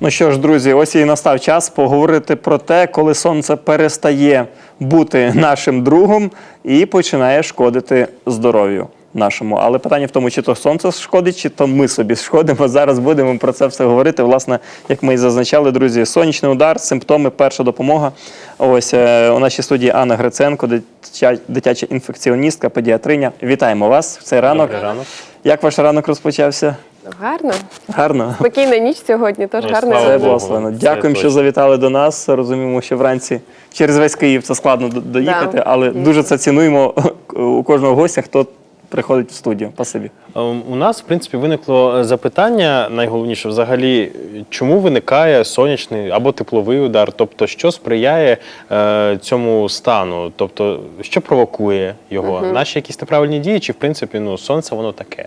Ну що ж, друзі, ось і настав час поговорити про те, коли сонце перестає бути нашим другом і починає шкодити здоров'ю нашому. Але питання в тому, чи то сонце шкодить, чи то ми собі шкодимо. Зараз будемо про це все говорити. Власне, як ми і зазначали, друзі, сонячний удар, симптоми, перша допомога. Ось е, у нашій студії Анна Гриценко, дитя- дитяча інфекціоністка, педіатриня. Вітаємо вас в цей ранок. Добрий ранок. Як ваш ранок розпочався? Гарно. Гарно. Спокійна ніч сьогодні, тож Ну, гарно. слава Це Богу. благословено. Це Дякуємо, що точно. завітали до нас. Розуміємо, що вранці через весь Київ це складно до- доїхати, Да, але дуже це цінуємо у кожного гостя, хто приходить в студію. Спасибі. Е, У нас, в принципі, виникло е, запитання, найголовніше, взагалі, чому виникає сонячний або тепловий удар? Тобто, що сприяє е, цьому стану? Тобто, що провокує його? Наші якісь неправильні дії, чи в принципі ну, сонце воно таке?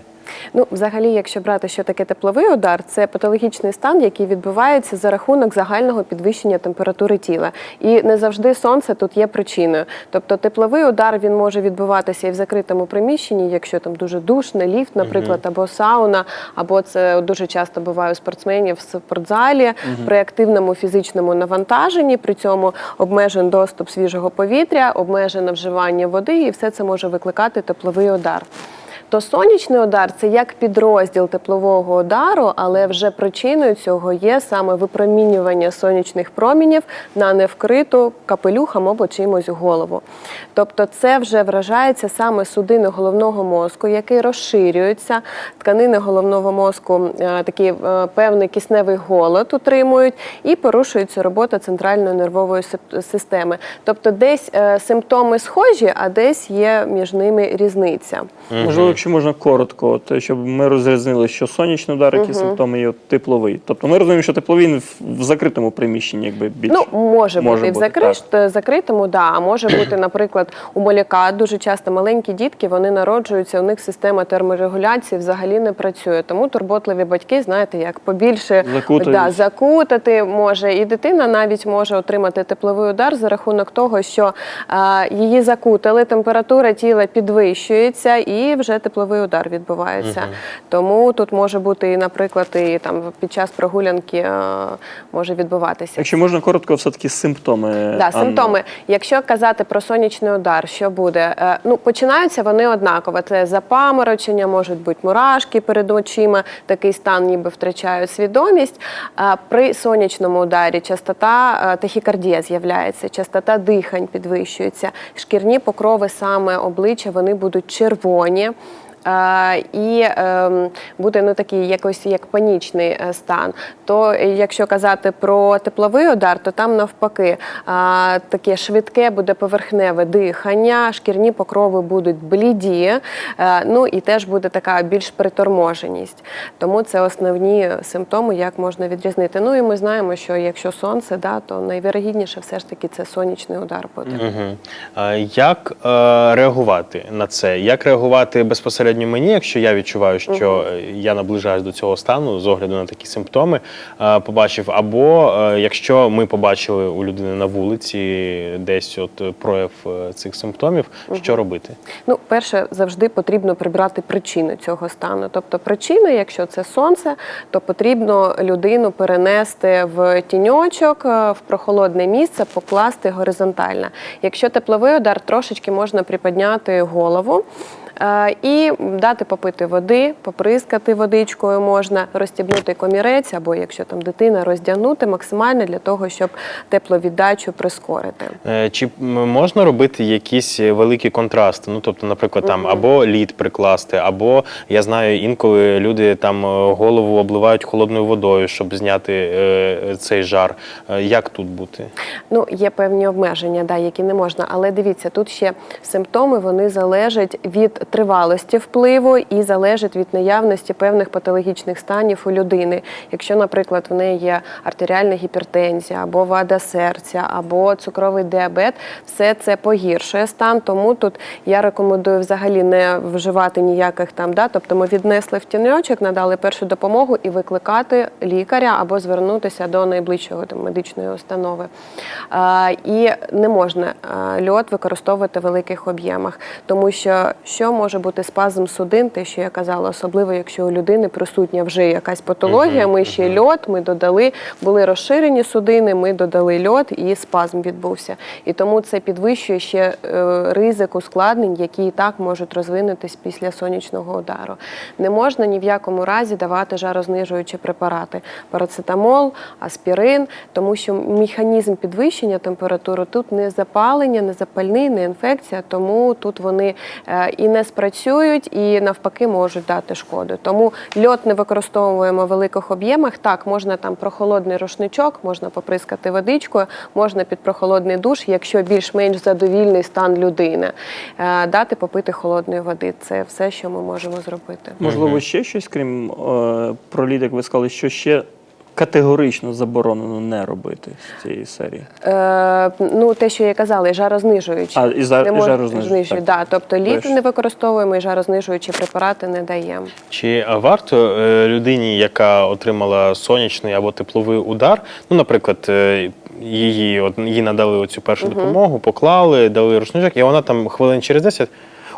Ну, взагалі, якщо брати, що таке тепловий удар, це патологічний стан, який відбувається за рахунок загального підвищення температури тіла. І не завжди сонце тут є причиною. Тобто тепловий удар він може відбуватися і в закритому приміщенні, якщо там дуже душне, ліфт, наприклад, або сауна, або це дуже часто буває у спортсменів в спортзалі при активному фізичному навантаженні. При цьому обмежений доступ свіжого повітря, обмежене вживання води, і все це може викликати тепловий удар. То сонячний удар це як підрозділ теплового удару, але вже причиною цього є саме випромінювання сонячних промінів на невкриту капелюхом або чимось голову. Тобто це вже вражається саме судини головного мозку, який розширюється. Тканини головного мозку е, такий е, певний кисневий голод утримують і порушується робота центральної нервової системи. Тобто десь е, симптоми схожі, а десь є між ними різниця. Можливо, якщо можна коротко, от, щоб ми розрізнили, що сонячний удар, які симптоми є от, тепловий. Тобто ми розуміємо, що тепловий в, в закритому приміщенні, якби більше. Ну, може, Може бути і в бути, закрит- закритому, да. А може бути, наприклад, у маляка дуже часто маленькі дітки вони народжуються, у них система терморегуляції взагалі не працює. Тому турботливі батьки, знаєте, як побільше да, закутати може, і дитина навіть може отримати тепловий удар за рахунок того, що а, її закутали, температура тіла підвищується, і вже тепловий удар відбувається. Тому тут може бути і, наприклад, і там під час прогулянки може відбуватися. Якщо можна коротко, все-таки симптоми. Да, симптоми. Якщо казати про сонячний удар, що буде? Е, Ну, починаються вони однаково. Це запаморочення, можуть бути мурашки перед очима, такий стан ніби втрачають свідомість. А При сонячному ударі частота е, тахікардія з'являється, частота дихань підвищується, шкірні покрови саме обличчя вони будуть червоні. І ем, буде ну такий якось як панічний е, стан. То якщо казати про тепловий удар, то там навпаки таке швидке буде поверхневе дихання, шкірні покрови будуть бліді, е, ну і теж буде така більш приторможеність. Тому це основні симптоми, як можна відрізнити. Ну і ми знаємо, що якщо сонце, да, то найвірогідніше все ж таки це сонячний удар буде. Угу. Як е, реагувати на це? Як реагувати безпосередньо мені, якщо я відчуваю, що е, я наближаюсь до цього стану з огляду на такі симптоми, е, побачив, або е, якщо ми побачили у людини на вулиці десь от прояв цих симптомів, що робити? Ну, перше, завжди потрібно прибрати причину цього стану. Тобто, причина, якщо це сонце, то потрібно людину перенести в тіньочок, в прохолодне місце, покласти горизонтально. Якщо тепловий удар, трошечки можна приподняти голову. Е, І дати попити води, поприскати водичкою можна, розстібнути комірець, або якщо там дитина роздягнути максимально для того, щоб тепловіддачу прискорити. Е, Чи можна робити якісь великі контрасти? Ну тобто, наприклад, там або лід прикласти, або я знаю, інколи люди там е, голову обливають холодною водою, щоб зняти цей жар. Як тут бути? Ну, є певні обмеження, да, які не можна. Але дивіться, тут ще симптоми вони залежать від тривалості впливу і залежать від наявності певних патологічних станів у людини. Якщо, наприклад, в неї є артеріальна гіпертензія, або вада серця, або цукровий діабет, все це погіршує стан. Тому тут я рекомендую взагалі не вживати ніяких там, да, тобто ми віднесли в тіньочок, надали першу допомогу і викликати лікаря або звернутися до найближчого там, медичної установи. А, і не можна льод використовувати в великих об'ємах, тому що що може бути спазм судин, те, що я казала, особливо якщо у людини присутня вже якась патологія, ми ще льот, ми додали, були розширені судини, ми додали льот і спазм відбувся. І тому це підвищує ще е, ризик ускладнень, які і так можуть розвинутись після сонячного удару. Не можна ні в якому разі давати жарознижуючі препарати парацетамол, аспірин, тому що механізм підвищення температури тут не запалення, не запальний, не інфекція, тому тут вони е, і не спрацюють, і навпаки можуть дати шкоду. Тому льот не використовуємо в великих об'ємах. Так, можна там прохолодний рушничок, можна поприскати водичкою, можна під прохолодний душ, якщо більш-менш задовільний стан людини, е, дати попити холодної води. Це все, що ми можемо зробити. Можливо, ще щось, крім е, як ви сказали, що ще категорично заборонено не робити з цієї серії. Е, ну, те, що я казала, і жарознижуючі. А, і за- Не і жарознижуючі, так. Да, тобто лід не використовуємо і жарознижуючі препарати не даємо. Чи варто е, людині, яка отримала сонячний або тепловий удар, ну, наприклад, е, її от їй надали оцю першу допомогу, поклали, дали рушничок, і вона там хвилин через 10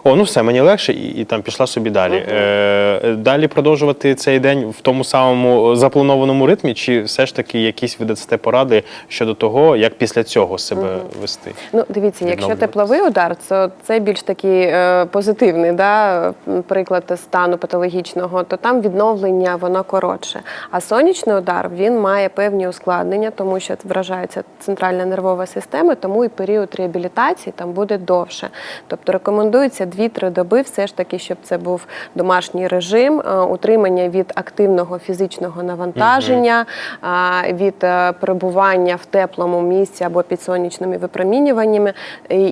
О, ну все, мені легше, і, і там пішла собі далі. Е, далі продовжувати цей день в тому самому запланованому ритмі, чи все ж таки якісь ви дасте поради щодо того, як після цього себе вести? Ну, дивіться, якщо тепловий удар, то це більш такий е, позитивний да, приклад стану патологічного, то там відновлення воно коротше. А сонячний удар він має певні ускладнення, тому що вражається центральна нервова система, тому і період реабілітації там буде довше. Тобто рекомендується 2-3 доби, все ж таки, щоб це був домашній режим, е, утримання від активного фізичного навантаження, від е, перебування в теплому місці або під сонячними випромінюваннями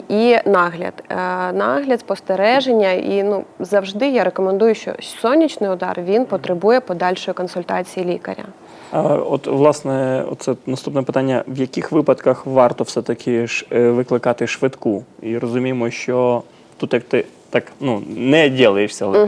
і, нагляд. Е, Нагляд, спостереження. І ну завжди я рекомендую, що сонячний удар він потребує подальшої консультації лікаря. От, власне, оце наступне питання: в яких випадках варто все-таки е, викликати швидку? І розуміємо, що тут як ти так ну не ділишся, але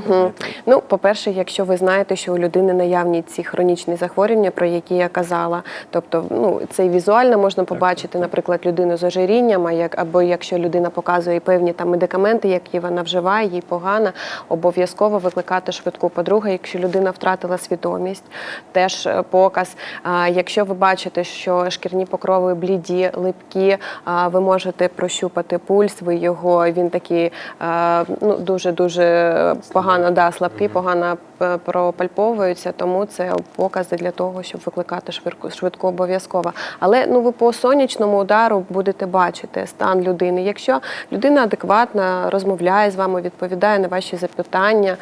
Ну, по-перше, якщо ви знаєте, що у людини наявні ці хронічні захворювання, про які я казала, тобто ну це і візуально можна побачити, наприклад, людину з ожирінням, а як або якщо людина показує певні там медикаменти, які вона вживає, їй погано, обов'язково викликати швидку. По-друге, якщо людина втратила свідомість, теж е, показ. А якщо ви бачите, що шкірні покрови бліді, липкі, а, ви можете прощупати пульс, ви його він такий ну дуже дуже погано да, слабкий, погано п- пропальповується, тому це покази для того, щоб викликати швидку, швидку обов'язково. Але ну ви по сонячному удару будете бачити стан людини. Якщо людина адекватно розмовляє з вами, відповідає на ваші запитання,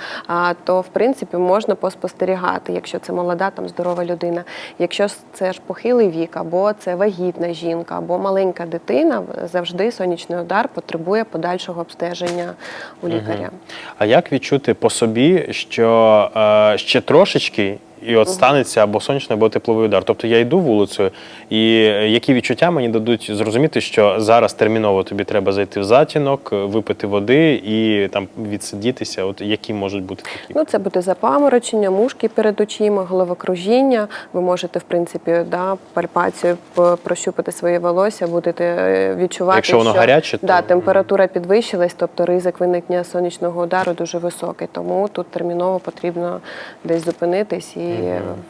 то в принципі можна поспостерігати, якщо це молода там здорова людина. Якщо це ж похилий вік, або це вагітна жінка, або маленька дитина, завжди сонячний удар потребує подальшого обстеження у лікаря. А як відчути по собі, що е, ще трошечки, і от станеться або сонячний, або тепловий удар? Тобто я йду вулицею, і е, які відчуття мені дадуть зрозуміти, що зараз терміново тобі треба зайти в затінок, е, випити води і там відсидітися? От які можуть бути такі? Ну, це буде запаморочення, мушки перед очима, головокружіння. Ви можете, в принципі, да, пальпацією п- прощупати своє волосся, будете е, відчувати, Якщо воно що гаряче, то- да, температура підвищилась, тобто ризик виникнення сонячного удару дуже високий. Тому тут терміново потрібно десь зупинитись і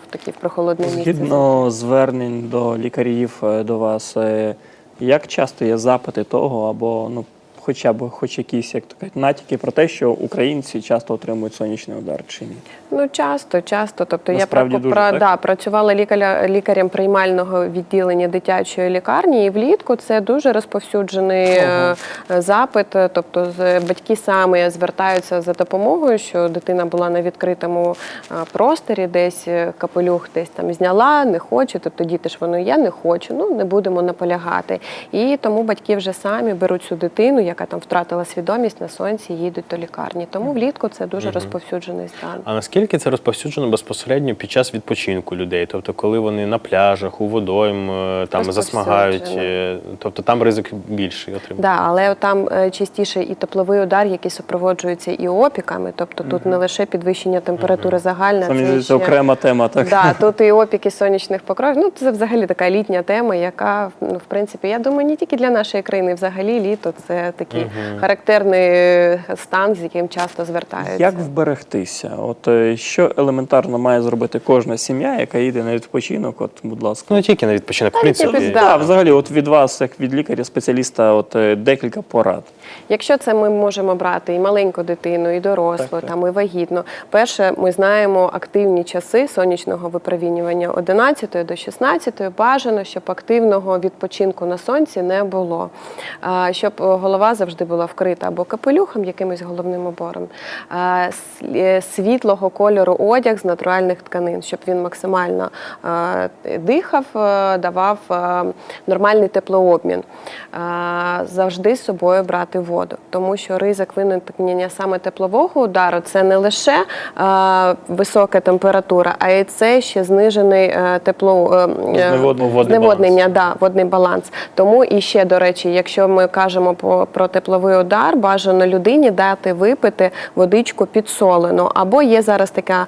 в такі в прохолодне місце. згідно звернень до лікарів е, до вас, е, як часто є запити того, або ну хоча б хоч якісь як то кажуть, натяки про те, що українці часто отримують сонячний удар чи ні? Ну, часто, часто. Тобто Насправді я дуже, про, так? да, працювала лікаря, лікарем приймального відділення дитячої лікарні, і влітку це дуже розповсюджений Ага. е, запит. Тобто батьки самі звертаються за допомогою, що дитина була на відкритому е, просторі, десь е, капелюх десь там зняла, не хоче. Тобто діти ж воно я не хочу, ну не будемо наполягати. І тому батьки вже самі беруть цю дитину, яка там втратила свідомість на сонці, їдуть до лікарні. Тому влітку це дуже розповсюджений стан. А наскільки це розповсюджено безпосередньо під час відпочинку людей? Тобто, коли вони на пляжах, у водойм е, там засмагають, е, тобто там ризик більший отримати? Да, але там е, частіше і тепловий удар, який супроводжується і опіками. Тобто тут не лише підвищення температури загальна, Це це ще- окрема тема, так? Да, тут і опіки сонячних покровів. Ну це взагалі така літня тема, яка ну в принципі, я думаю, не тільки для нашої країни, взагалі літо це такий характерний е, стан, з яким часто звертаються. Як вберегтися? От е, що елементарно має зробити кожна сім'я, яка їде на відпочинок? От, будь ласка. Ну, тільки на відпочинок, в принципі. тільки, Да, взагалі, от від вас, як від лікаря, спеціаліста, от е, декілька порад. Якщо це ми можемо брати і маленьку дитину, і дорослу, Так, так. там і вагітну. Перше, ми знаємо активні часи сонячного випромінювання 11 до 16 бажано, щоб активного відпочинку на сонці не було. Щоб е, голова завжди була вкрита або капелюхом, якимось головним с- е, світлого кольору одяг з натуральних тканин, щоб він максимально дихав, е, давав е, нормальний теплообмін. Завжди з собою брати воду, тому що ризик виникнення саме теплового удару це не лише висока температура, а й це ще знижений тепло Зневодний водний да, водний баланс. Тому і ще до речі, якщо ми кажемо по, про тепловий удар, бажано людині дати випити водичку підсолену. Або є зараз така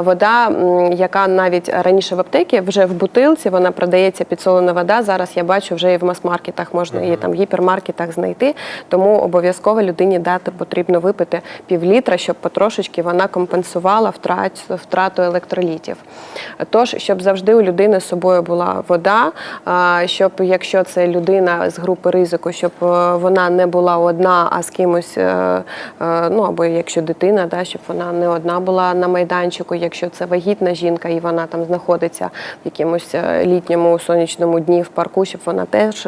вода, яка навіть раніше в аптекі вже в бутилці вона продається підсолена вода. Зараз я бачу вже і в мас-маркетах можна її там в гіпермаркетах знайти. Тому обов'язково людині дати потрібно випити півлітра, щоб потрошечки вона компенсувала втрат, втрату електролітів. Тож, щоб завжди у людини з собою була вода, щоб якщо це людина з групи ризику, щоб е, вона не була одна, а з кимось, е, е, ну або якщо дитина, да, щоб вона не одна була на майданчику, якщо це вагітна жінка і вона там знаходиться в якомусь е, літньому сонячному дні в парку, щоб вона теж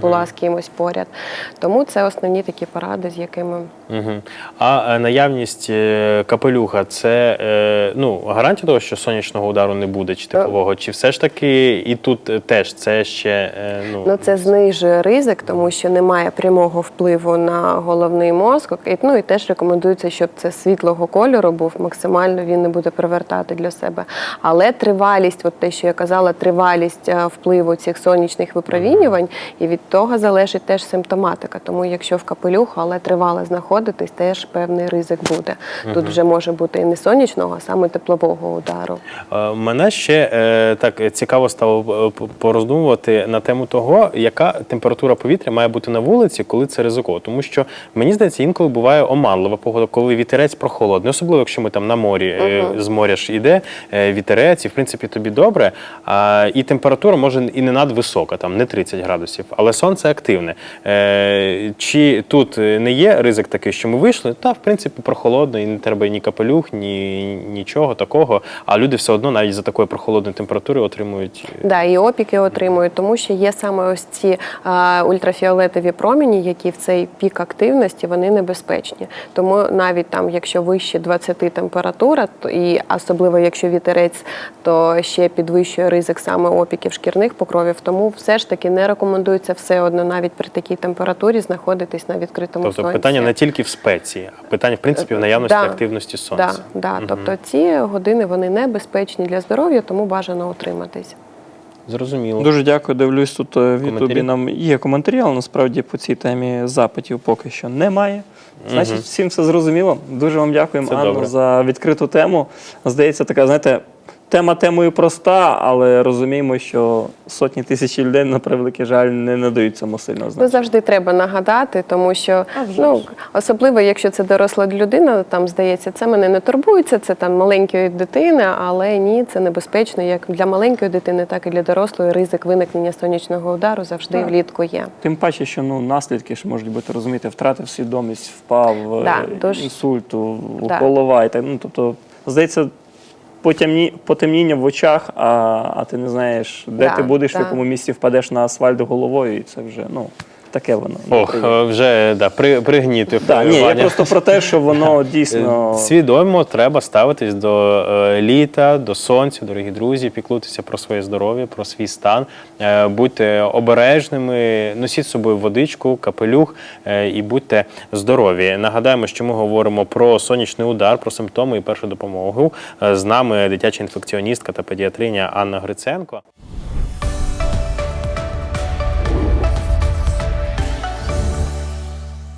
була з кимось поряд. Тому це основні такі поради, з якими Угу. А наявність капелюха це ну, гарантія того, що сонячного удару не буде чи теплового, чи все ж таки і тут теж це ще ну, Ну, це знижує ризик, тому що немає прямого впливу на головний мозок. І, ну і теж рекомендується, щоб це світлого кольору був максимально він не буде привертати для себе. Але тривалість, от те, що я казала, тривалість е, впливу цих сонячних випромінювань, і від того залежить теж симптоматика. Тому якщо в капелюху, але тривало знаходитись, теж певний ризик буде. Тут вже може бути і не сонячного, а саме теплового удару. Е, Мене ще е, так цікаво стало пороздумувати на тему того, яка температура повітря має бути на вулиці, коли це ризиково. Тому що мені здається, інколи буває оманлива погода, коли вітерець прохолодний, особливо якщо ми там на морі е, з моря ж іде е, вітерець, і в принципі тобі добре. А, і температура може і не надвисока, там не 30 градусів, але сонце активне. Е, чи тут е, не є ризик такий, що ми вийшли? Та в принципі прохолодно, і не треба ні капелюх, ні нічого такого. А люди все одно навіть за такої прохолодної температури отримують. Да, і опіки отримують, тому що є саме ось ці а, ультрафіолетові промені, які в цей пік активності вони небезпечні. Тому навіть там, якщо вище 20 температура, то і особливо якщо вітерець, то ще підвищує ризик саме опіків шкірних покровів. Тому все ж таки не рекомендується все одно навіть при такій температурі знаходитись на відкритому Тобто сонці. питання не тільки в спеції, а питання в принципі в наявності Да. активності сонця. Да, да. Тобто ці години вони небезпечні для здоров'я, тому бажано утриматись. Зрозуміло. Дуже дякую. Дивлюсь, тут е, в Ютубі нам є коментарі, але насправді по цій темі запитів поки що немає. Значить, всім все зрозуміло. Дуже вам дякуємо, Анна, за відкриту тему. Здається, така, знаєте, тема темою проста, але розуміємо, що сотні тисяч людей, на превеликий жаль, не надають цьому сильно Ну, завжди треба нагадати, тому що ну особливо, якщо це доросла людина, там здається, це мене не турбується, це там маленької дитини, але ні, це небезпечно як для маленької дитини, так і для дорослої. Ризик виникнення сонячного удару завжди Так. влітку є. Тим паче, що ну, наслідки ж можуть бути, розумієте, втратив свідомість, впав, е, Да, дуже. інсульту, Да. голова і так. Ну, тобто, здається, потемні, потемніння в очах, а, а ти не знаєш, де Да, ти будеш, да. в якому місці впадеш на асфальт головою, і це вже ну, таке воно. Ох, неприємне. е, вже да, при, пригнітив. Так, ні, я просто про те, що воно дійсно. Е, Свідомо треба ставитись до е, літа, до сонця, дорогі друзі, піклуйтеся про своє здоров'я, про свій стан. Е, будьте обережними, носіть з собою водичку, капелюх е, і будьте здорові. Нагадаємо, що ми говоримо про сонячний удар, про симптоми і першу допомогу. Е, з нами дитяча інфекціоністка та педіатриня Анна Гриценко.